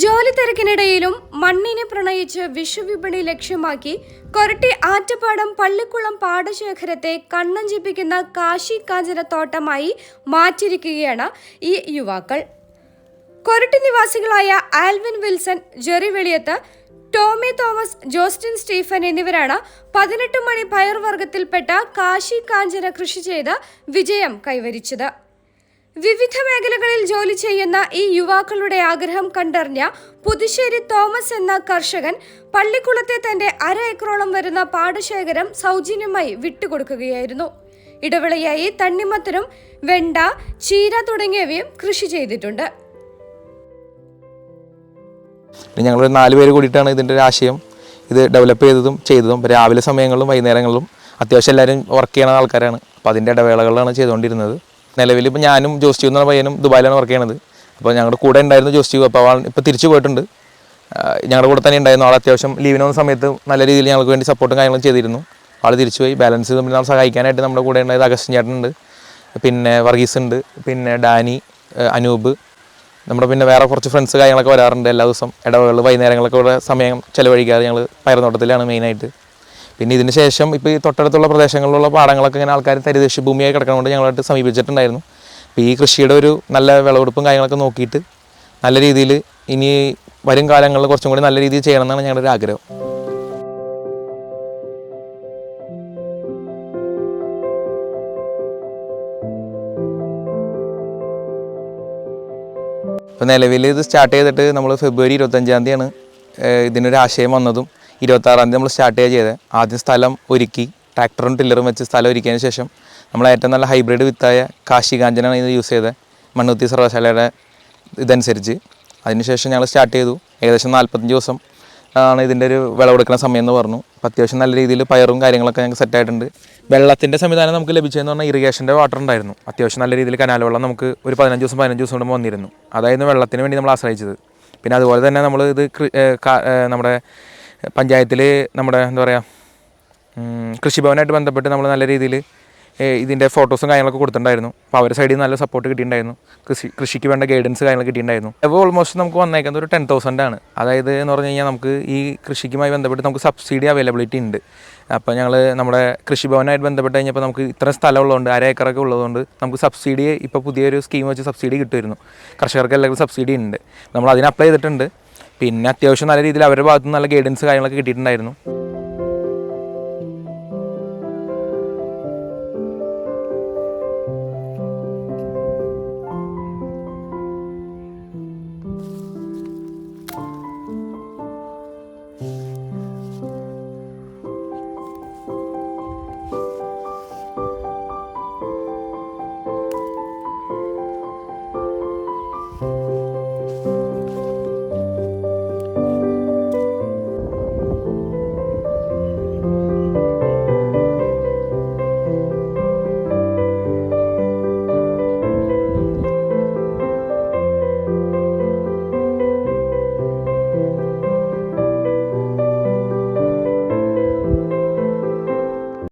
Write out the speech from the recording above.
ജോലി തിരക്കിനിടയിലും മണ്ണിനെ പ്രണയിച്ച് വിഷുവിപണി ലക്ഷ്യമാക്കി കൊരട്ടി ആറ്റപ്പാടം പള്ളിക്കുളം പാടശേഖരത്തെ കണ്ണഞ്ചിപ്പിക്കുന്ന കാശി കാഞ്ചന തോട്ടമായി മാറ്റിയിരിക്കുകയാണ് ഈ യുവാക്കൾ. കൊരട്ടി നിവാസികളായ Alvin Wilson Jerry Veliyath Tomy Thomas Jostin Stephen എന്നിവരാണ് പതിനെട്ട് മണി പയർവർഗത്തിൽപ്പെട്ട കാശി കാഞ്ചന കൃഷി ചെയ്ത് വിജയം കൈവരിച്ചത്. വിവിധ മേഖലകളിൽ ജോലി ചെയ്യുന്ന ഈ യുവാക്കളുടെ ആഗ്രഹം കണ്ടറിഞ്ഞ പുതുശ്ശേരി തോമസ് എന്ന കർഷകൻ പള്ളിക്കുളത്തെ തന്റെ അര ഏക്കറോളം വരുന്ന പാടശേഖരം സൗജന്യമായി വിട്ടുകൊടുക്കുകയായിരുന്നു. ഇടവിളയായി തണ്ണിമത്തനും വെണ്ട ചീര തുടങ്ങിയവയും കൃഷി ചെയ്തിട്ടുണ്ട്. ഞങ്ങൾ നാല് പേര് കൂടിയിട്ടാണ് ഇതിന്റെ ഒരു ആശയം ഇത് ഡെവലപ്പ് ചെയ്തതും ചെയ്തതും. രാവിലെ സമയങ്ങളിലും വൈകുന്നേരങ്ങളിലും അത്യാവശ്യം എല്ലാവരും വർക്ക് ചെയ്യുന്ന ആൾക്കാരാണ്. അപ്പോൾ അതിന്റെ ഇടവേളകളിലാണ് ചെയ്തുകൊണ്ടിരുന്നത്. നിലവിൽ ഇപ്പോൾ ഞാനും ജോസ്റ്റീവ് എന്ന പയ്യനും ദുബായിലാണ് വർക്ക് ചെയ്യണത്. അപ്പോൾ ഞങ്ങളുടെ കൂടെ ഉണ്ടായിരുന്നു ജോസ്റ്റീവ് അപ്പോൾ അവൾ ഇപ്പോൾ തിരിച്ചു പോയിട്ടുണ്ട്. ഞങ്ങളുടെ കൂടെ തന്നെ ഉണ്ടായിരുന്നു ആൾ അത്യാവശ്യം ലീവിന് വന്ന സമയത്ത് നല്ല രീതിയിൽ ഞങ്ങൾക്ക് വേണ്ടി സപ്പോർട്ടും കാര്യങ്ങളും ചെയ്തിരുന്നു. ആൾ തിരിച്ചു പോയി. ബാലൻസ് തമ്മിൽ നമ്മൾ സഹായിക്കാനായിട്ട് നമ്മുടെ കൂടെ ഉണ്ടായത് അഗസ്റ്റിൻ ചേട്ടനുണ്ട്. പിന്നെ വർഗീസ് ഉണ്ട്. പിന്നെ ഡാനി അനൂപ്. നമ്മുടെ പിന്നെ വേറെ കുറച്ച് ഫ്രണ്ട്സ് കാര്യങ്ങളൊക്കെ വരാറുണ്ട്. എല്ലാ ദിവസം ഇടവേളകൾ വൈകുന്നേരങ്ങളൊക്കെ ഇവിടെ സമയം ചിലവഴിക്കാറ് ഞങ്ങൾ പയർനോട്ടത്തിലാണ് മെയിനായിട്ട് പിന്നെ ഇതിന് ശേഷം ഇപ്പോൾ ഈ തൊട്ടടുത്തുള്ള പ്രദേശങ്ങളിലുള്ള പാടങ്ങളൊക്കെ ഇങ്ങനെ ആൾക്കാർ തരിദേശ ഭൂമിയായി കിടക്കുന്നതുകൊണ്ട് ഞങ്ങളായിട്ട് സമീപിച്ചിട്ടുണ്ടായിരുന്നു. അപ്പോൾ ഈ കൃഷിയുടെ ഒരു നല്ല വിളവെടുപ്പും കാര്യങ്ങളൊക്കെ നോക്കിയിട്ട് നല്ല രീതിയിൽ ഇനി വരും കാലങ്ങളിൽ കുറച്ചും കൂടി നല്ല രീതിയിൽ ചെയ്യണം എന്നാണ് ഞങ്ങളുടെ ഒരു ആഗ്രഹം. ഇപ്പോൾ നിലവിൽ ഇത് സ്റ്റാർട്ട് ചെയ്തിട്ട് നമ്മൾ ഫെബ്രുവരി ഇരുപത്തഞ്ചാം തീയതിയാണ് ഇതിനൊരു ആശയം വന്നതും. ഇരുപത്താറാം തീയതി നമ്മൾ സ്റ്റാർട്ട് ചെയ്യുക ചെയ്തത് ആദ്യം സ്ഥലം ഒരുക്കി ട്രാക്ടറും ടില്ലറും വെച്ച് സ്ഥലം ഒരുക്കിയതിന് ശേഷം നമ്മൾ ഏറ്റവും നല്ല ഹൈബ്രിഡ് വിത്തായ കാശി കാഞ്ചനാണ് ഇത് യൂസ് ചെയ്തത് മണ്ണുത്തി സർവകലാശാലയുടെ ഇതനുസരിച്ച്. അതിനുശേഷം ഞങ്ങൾ സ്റ്റാർട്ട് ചെയ്തു. ഏകദേശം നാൽപ്പത്തഞ്ച് ദിവസം ആണ് ഇതിന്റെ ഒരു വിളവെടുക്കുന്ന സമയം എന്ന് പറഞ്ഞു. അപ്പോൾ അത്യാവശ്യം നല്ല രീതിയിൽ പയറും കാര്യങ്ങളൊക്കെ ഞങ്ങൾക്ക് സെറ്റ് ആയിട്ടുണ്ട്. വെള്ളത്തിന്റെ സംവിധാനം നമുക്ക് ലഭിച്ചതെന്ന് പറഞ്ഞാൽ ഇറിഗേഷന്റെ വാട്ടർ ഉണ്ടായിരുന്നു. അത്യാവശ്യം നല്ല രീതിയിൽ കനാൽ വെള്ളം നമുക്ക് ഒരു പതിനഞ്ച് ദിവസം പതിനഞ്ച് ദിവസം കൊണ്ട് വന്നിരുന്നു. അതായിരുന്നു വെള്ളത്തിന് വേണ്ടി നമ്മൾ ആശ്രയിച്ചത്. പിന്നെ അതുപോലെ തന്നെ നമ്മൾ ഇത് നമ്മുടെ പഞ്ചായത്തിൽ നമ്മുടെ എന്താ പറയുക കൃഷിഭവനായിട്ട് ബന്ധപ്പെട്ട് നമ്മൾ നല്ല രീതിയിൽ ഇതിന്റെ ഫോട്ടോസും കാര്യങ്ങളൊക്കെ കൊടുത്തിട്ടുണ്ടായിരുന്നു. അപ്പോൾ അവരുടെ സൈഡിൽ നിന്ന് നല്ല സപ്പോർട്ട് കിട്ടിയിട്ടുണ്ടായിരുന്നു. കൃഷി കൃഷിക്ക് വേണ്ട ഗൈഡൻസ് കാര്യങ്ങളൊക്കെ കിട്ടിയിട്ടുണ്ടായിരുന്നു. അപ്പോൾ ഓൾമോസ്റ്റ് നമുക്ക് വന്നേക്കുന്നത് ഒരു ടെൻ തൗസൻഡ് ആണ്. അതായത് എന്ന് പറഞ്ഞു കഴിഞ്ഞാൽ നമുക്ക് ഈ കൃഷിക്കുമായി ബന്ധപ്പെട്ട് നമുക്ക് സബ്സിഡി അവൈലബിലിറ്റി ഉണ്ട്. അപ്പോൾ ഞങ്ങൾ നമ്മുടെ കൃഷിഭവനായിട്ട് ബന്ധപ്പെട്ട് കഴിഞ്ഞപ്പോൾ നമുക്ക് ഇത്ര സ്ഥലം ഉള്ളതുകൊണ്ട് അര ഏക്കറൊക്കെ ഉള്ളതുകൊണ്ട് നമുക്ക് സബ്സിഡി ഇപ്പോൾ പുതിയൊരു സ്കീം വെച്ച് സബ്സിഡി കിട്ടുമായിരുന്നു. കർഷകർക്ക് എല്ലാവർക്കും സബ്സിഡി ഉണ്ട്. നമ്മൾ അതിന് അപ്ലൈ ചെയ്തിട്ടുണ്ട്. പിന്നെ അത്യാവശ്യം നല്ല രീതിയിൽ അവരുടെ ഭാഗത്തുനിന്ന് നല്ല ഗൈഡൻസ് കാര്യങ്ങളൊക്കെ കിട്ടിയിട്ടുണ്ടായിരുന്നു.